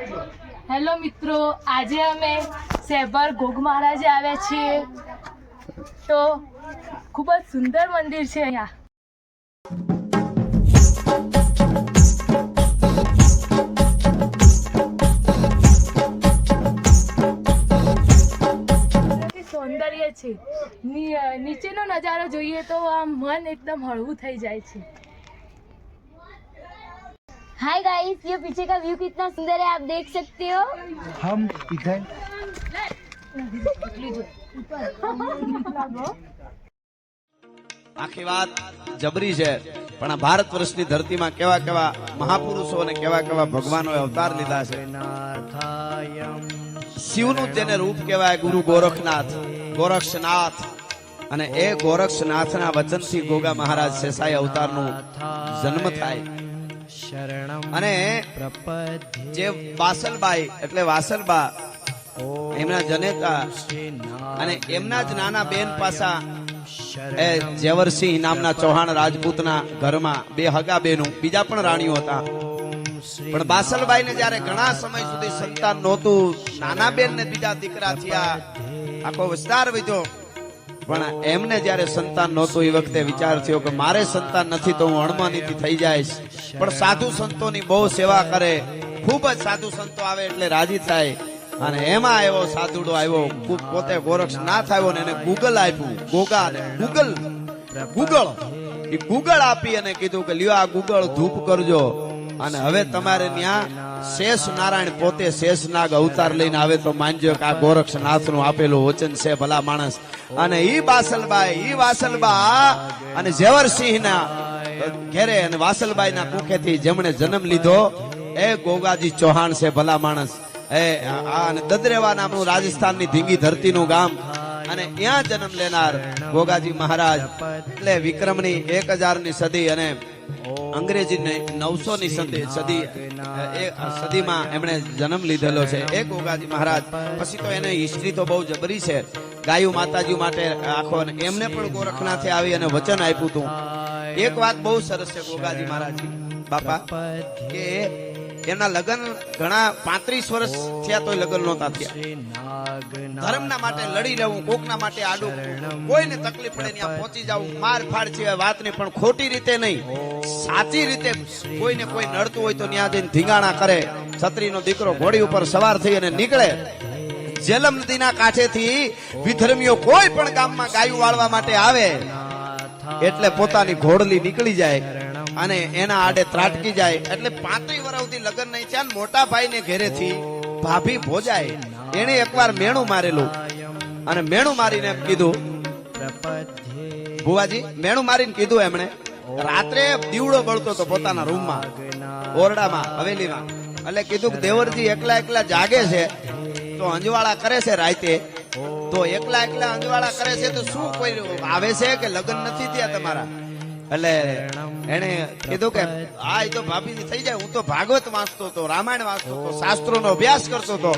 Hello મિત્રો, આજે અમે સેબર ગોગ મહારાજે આવ્યા છીએ. તો ખૂબ જ સુંદર મંદિર છે અહીંયા. સૌંદર્ય છે. નીચેનો નજારો જોઈએ તો આમ મન એકદમ હળવું થઈ જાય છે. हाय गाइस ये पीछे का व्यू कितना सुंदर है आप देख सकते हो हम इधर આખી વાત જબરી છે પણ આ ભારત વર્ષની ધરતીમાં કેવા કેવા મહાપુરુષો અને કેવા કેવા ભગવાનોએ અવતાર લીધા છે શિવનું જેને રૂપ કહેવાય ગુરુ ગોરખનાથ ગોરક્ષનાથ અને એ ગોરક્ષનાથના વચનથી ગોગા મહારાજ શેષાઈ અવતારનો જન્મ થાય અને જે વાસલબાઈ એટલે વાસલબા એમના જનેતા અને એમના જ નાના બેન પાસા એ જેવરસિંહ નામના ચૌહાણ રાજપૂતના ઘરમાં બે હગા બેનું બીજા પણ રાણીઓ હતા. પણ બાસલબાઈ ને જયારે ઘણા સમય સુધી સંતાન નહોતું નાના બેન ને બીજા દીકરા થયા. આખો વિસ્તાર વધ્યો પણ એમને જ્યારે સંતાન નહોતું, એ વખતે વિચાર થયો કે મારે સંતાન નથી તો હું અણમાનીથી થઈ જઈશ. પણ સાધુ સંતોની બહુ સેવા કરે. ખૂબ જ સાધુ સંતો આવે એટલે રાજી થાય. અને એમાં એવો સાધુડો આવ્યો પોતે ગોરક્ષનાથ થયો ને એને ગૂગલ આપ્યું. ગોગા ગૂગલ ગૂગલ એ ગૂગલ આપી અને કીધું કે લ્યો આ ગૂગલ ધૂપ કરજો. અને હવે તમારે ત્યાં શેષ નારાયણ પોતે શેષનાગ અવતાર લઈને આવે તો માનજો કે આ ગોરક્ષનાથનું આપેલું વચન છે ભલા માણસ. અને ઈ બાસલબાઈ, ઈ વાસલબા અને ઝેવરસિંહ ના ઘેરે અને વાસલબાઈ ના કુખેથી જેમણે જન્મ લીધો, એ ગોગાજી ચૌહાણ છે ભલા માણસ. એ અને દદરેવા નામનું રાજસ્થાનની ધીંગી ધરતીનું ગામ. અને ત્યાં જન્મ લેનાર ગોગાજી મહારાજ. એટલે વિક્રમની એક હજારની સદી અને અંગ્રેજી નવસો ની સદી સદીમાં એમણે જન્મ લીધેલો છે. એ ગોગાજી મહારાજ. પછી તો એને હિસ્ટ્રી તો બહુ જબરી છે. ગાયું માતાજી માટે આખો એમને પણ ગોરખનાથે આવી અને વચન આપ્યું હતું. એક વાત બહુ સરસ છે ગોગાજી મહારાજ બાપા કે એના લગ્ન ઘણા પાંત્રીસ વર્ષ થયા તો લગ્ન નહોતા થયા. ધર્મના માટે લડી રહેવું કોકના માટે આડું કોઈને તકલીફ પડે ત્યાં પહોંચી જવું માર ફાડ છે વાતની પણ ખોટી રીતે નહીં. સાચી રીતે કોઈને કોઈ નડતું હોય તો ત્યાં જઈને ધીંગાણા કરે. છત્રીનો દીકરો ઘોડી ઉપર સવાર થઈ અને નીકળે. જેલમ નદીના કાંઠેથી વિધર્મીઓ કોઈ પણ ગામમાં ગાયું વાળવા માટે આવે, એટલે પોતાની ઘોડલી નીકળી જાય અને એના આડે ત્રાટકી જાય. એટલે પાંત્રી વર્ષથી લગ્ન નહીં થયા મોટા ભાઈ ને ઘેરેથી ભાભી ભોજાય. એને એકવાર મેણું મારેલું. અને મેણું મારીને કીધું, ભુવાજી, મેણું મારીને કીધું એમણે, રાત્રે દીવડો બળતો હતો પોતાના રૂમમાં, ઓરડામાં, હવેલીમાં. એટલે કીધું કે દેવરજી એકલા એકલા જાગે છે, તો અંજવાળા કરે છે રાતે. તો એકલા એકલા અંજવાળા કરે છે તો શું કોઈ આવે છે કે લગ્ન નથી થયા તમારા? એટલે એને કીધું કે, આ તો ભાભીજી થઈ જાય, હું તો ભાગવત વાંચતો હતો, રામાયણ વાંચતો હતો, શાસ્ત્રોનો અભ્યાસ કરતો હતો.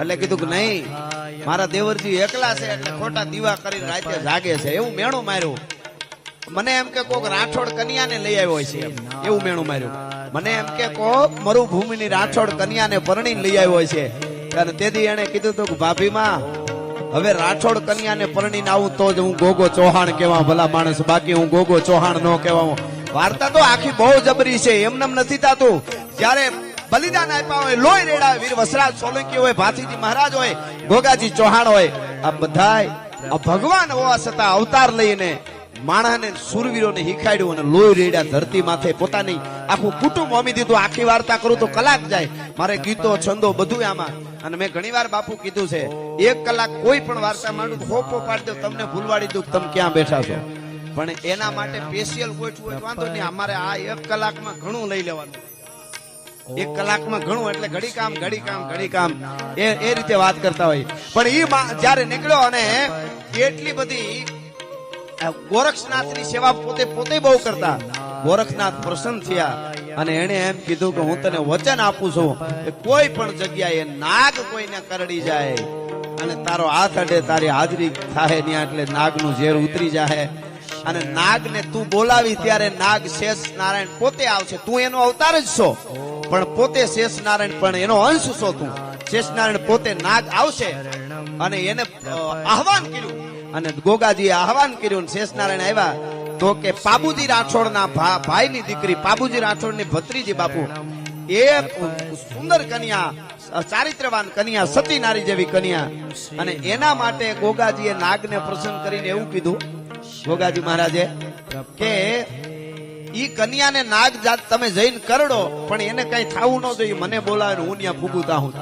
એટલે કીધું કે નહીં, મારા દેવરજી એકલા છે એટલે ખોટા દીવા કરીને રાતે જાગે છે. એવું મેણું માર્યું. મને એમ કે કોક રાઠોડ કન્યાને લઈ આવ્યો છે. એવું મેણું માર્યું. મને એમ કે કોક મરુભૂમિની રાઠોડ કન્યાને પરણીને લઈ આવ્યો છે. અને તેથી એને કીધું હતું કે ભાભીમાં હવે રાઠોડ કન્યાને પરણીને આવું તો જ હું ગોગો ચૌહાણ કેવા ભલા માણસ. બાકી હું ગોગો ચૌહાણ ન કહેવા વાર્તા તો આખી બહુ જબરી છે. એમનેમ નથી થતું. જ્યારે બલિદાન આપ્યા હોય, લોહી રેડા વીર વસરાજ સોલંકી હોય, ભાથીજી મહારાજ હોય, ગોગાજી ચૌહાણ હોય, આ બધાય આ ભગવાન હોવા છતાં અવતાર લઈને માણાને સુરવીરોને હિખાડ્યું અને લોહી રેડ્યા ધરતી માથે પોતાની આખું કુટુંબ હોમી દીધું. આખી વાર્તા કરું તો કલાક જાય. મારે ગીતો, છંદો બધું આમાં. અને મેં ઘણી વાર બાપુ કીધું છે, એક કલાક કોઈ પણ વાર્તા માંડું હોપો પાડી તમને ભૂલવાડી દઉં તમે ક્યાં બેઠા છો. પણ એના માટે સ્પેશિયલ ગોઠવું વાંધો નહીં. અમારે આ એક કલાકમાં ઘણું લઈ લેવાનું. એક કલાકમાં ઘણું એટલે ઘડી કામ ઘડી કામ ઘડી કામ. એ એ રીતે વાત કરતા હોય. પણ એ જયારે નીકળ્યો અને એટલી બધી ગોરક્ષનાથની સેવા પોતે પોતે બહુ કરતા. ગોરખનાથ પ્રસન્ન થયા અને એને એમ કીધું કે હું તને વચન આપું છું કે કોઈ પણ જગ્યાએ નાગ કોઈને કરડી જાય અને તારો હાથ અડે તારી હાજરી થાય ત્યાં એટલે નાગનું ઝેર ઉતરી જાય અને નાગને તું બોલાવી ત્યારે નાગ શેષ નારાયણ પોતે આવશે. તું એનો અવતાર જ છો. પણ પોતે શેષ નારાયણ પણ એનો અંશ શોધું. શેષ નારાયણ પોતે નાગ આવશે અને એને આહવાન કર્યું. અને ગોગાજીએ આહવાન કર્યું શેષ નારાયણ આવ્યા. તો કે પાબુજી રાઠોડના ભાઈ ભાઈની દીકરી, પાબુજી રાઠોડની ભત્રીજી બાપુ એ સુંદર કન્યા ચારિત્રવાન કન્યા સતી નારી જેવી કન્યા. અને એના માટે ગોગાજીએ નાગને પ્રસન્ન કરીને એવું કીધું. ગોગાજી મહારાજે કે ઈ કન્યાને નાગ જાત તમે જઈને કરડો, પણ એને કઈ થાવું ન જોઈએ. મને બોલાવે હું ત્યાં ફૂગુતા હું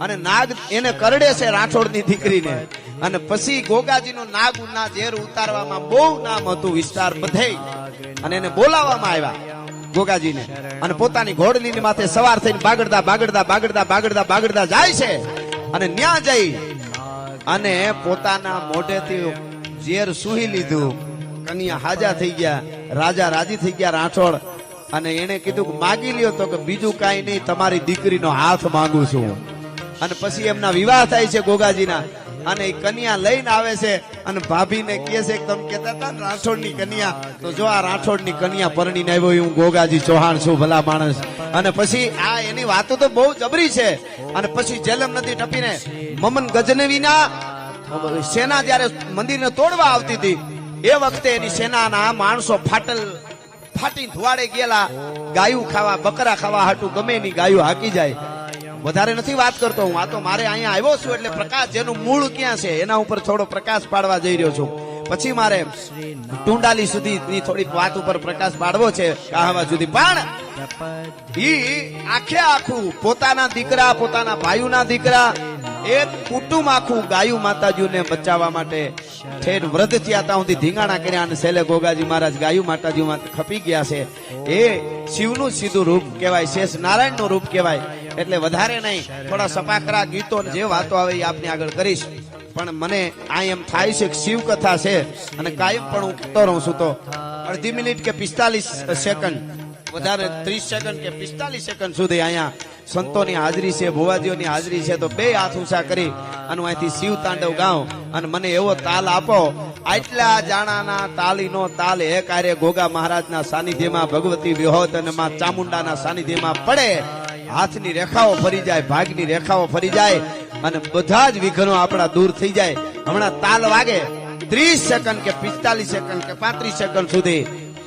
અને નાગ એને કરડે છે રાઠોડની દીકરીને. અને પછી ગોગાજીનું નાગ ના ઝેર ઉતારવામાં બહુ નામ હતું વિસ્તાર બધે. અને એને બોલાવવામાં આવ્યા ગોગાજીને. અને પોતાની ઘોડલીની માથે સવાર થઈને બાગડતા બાગડતા બાગડતા બાગડતા બાગડતા જાય છે. અને ન્યા જઈ અને પોતાના મોઢેથી ઝેર સુહી લીધું. કન્યા હાજા થઈ ગયા. રાજા રાજી થઈ ગયા રાઠોડ. અને એને કીધું કે માગી લ્યો તો કે બીજું કાંઈ નહીં, તમારી દીકરીનો હાથ માંગુ છું. અને પછી એમના વિવાહ થાય છે ગોગાજીના. અને કન્યા લઈને આવે છે અને ભાભીને કહે છે કે તમે કહેતા હતા રાઠોડની કન્યા? તો જો આ રાઠોડની કન્યા પરણીને આવ્યો હું ગોગાજી ચૌહાણ છું, ભલા માણસ. અને પછી આ એની વાતો તો બહુ જબરી છે. અને પછી જેલમ નદી ટપીને મમન ગજનવીના સેના જ્યારે મંદિરને તોડવા આવતી હતી એ વખતે એની સેનાના માણસો ફાટલ ફાટી ધુવાડે ગયેલા. ગાયું ખાવા, બકરા ખાવા હાટું ગમે એની ગાયું હાકી જાય. વધારે નથી વાત કરતો હું. આ તો મારે અહીંયા આવ્યો છું એટલે પ્રકાશ જેનું મૂળ ક્યાં છે, એના ઉપર થોડો પ્રકાશ પાડવા જઈ રહ્યો છું. પછી મારે ટુંડાલી સુધી થોડીક વાત ઉપર પ્રકાશ પાડવો છે કહાવા સુધી. પણ ઈ આખે આખું પોતાના દીકરા, પોતાના ભાઈઓના દીકરા એક કુટુંબ આખું ગાયું માતાજીને બચાવવા માટે ઠેર વ્રત થયા ત્યાં સુધી ધીંગાણા કર્યા અને સેલે ગોગાજી મહારાજ ગાયું માતાજી ખપી ગયા છે. એ શિવનું સીધું રૂપ કહેવાય, શેષ નારાયણનું રૂપ કહેવાય. એટલે વધારે નહીં, થોડા સપાકરા ગીતો જે વાતો આવે એ આપની આગળ કરીશ. પણ મને આ એમ થાય છે કે શિવ કથા છે અને કાયમ પણ હું કહેતો રહું છું તો અડધી મિનિટ કે પિસ્તાલીસ સેકન્ડ, વધારે ત્રીસ સેકન્ડ કે પિસ્તાલીસ સેકન્ડ સુધી અહીંયા સંતોની હાજરી છે, ભુવાજીઓની હાજરી છે, તો બે હાથ ઊંચા કરી અને હું અહીંથી શિવ તાંડવ ગાઉં અને મને એવો તાલ આપો, આટલા જાણાના તાલીનો તાલ એ કાર્ય ગોગા મહારાજના સાનિધ્યમાં, ભગવતી વિહોત અને માં ચામુંડાના સાનિધ્યમાં પડે. હાથની રેખાઓ ફરી જાય, ભાગની રેખાઓ ફરી જાય અને બધા જ વિઘ્નો આપણા દૂર થઈ જાય. હમણાં તાલ વાગે, ત્રીસ સેકન્ડ કે પિસ્તાલીસ સેકન્ડ કે પાંત્રીસ સેકન્ડ સુધી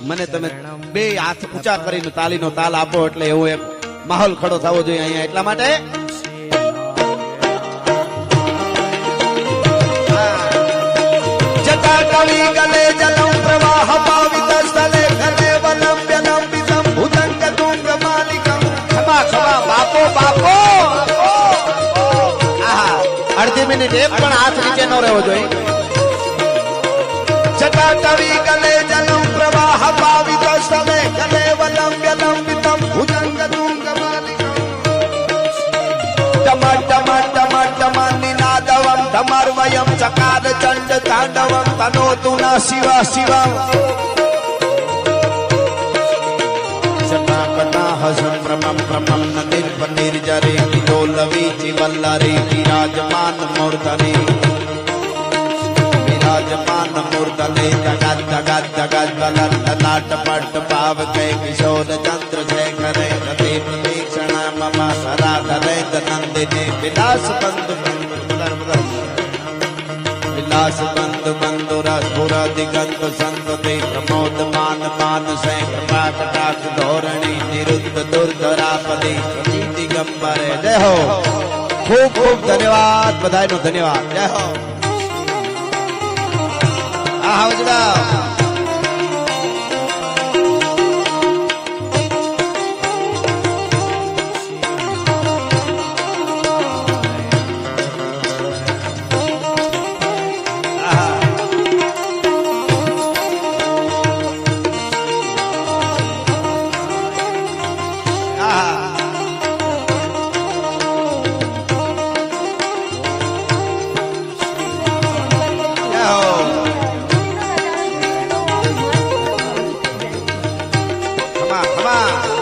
મને તમે બે હાથ ઊંચા કરીને તાલીનો તાલ આપો એટલે એવો એક માહોલ ખડો થવો જોઈએ અહીંયા એટલા માટે. જટાટવી ગલે જલમ પ્રવાહ પાવિત સ્થલે ઘરે વલમ વ્યલમ વિતમ ભુજંગ તુંગ માલિકમ. ખમા ખમા બાપો બાપો! અડધી મિનિટ એક પણ હાથ નીચે ન રહેવો જોઈએ. જટાટવી ગલે જલમ પ્રવાહ પાવિત સ્થલે ગલે વલમ લંબિતમ ભુજંગ તુંગ તનોતુ ન શિવ પ્રમમ શતાકટાહ સંભ્રમમ પ્રમમ નિર્પ નિર્જરે કિલોલવી ચિવલ્લરે વિરાજમાન મૂર્ધને વિરાજમાન મૂર્ધને જગત જગત જગત બલન લલાટ પટ પાવ કે કિશોર ચંદ્ર શેખરે રતે પ્રતીક્ષણા મમ સરા ધરે નંદિને વિલાસ બંધ બંધ વિલાસ બંધ બંધુ રસપુર દિગંત સંતતિ પ્રમોદ માન માનસે કૃપા કટાક્ષ ધોરણી નિરુદ્ધ દુર્ધરાપતિ પ્રતિ દિગંબરે જય હો ખૂબ ખૂબ ધન્યવાદ બધાયનો ધન્યવાદ જય હો આ આવજો Silva.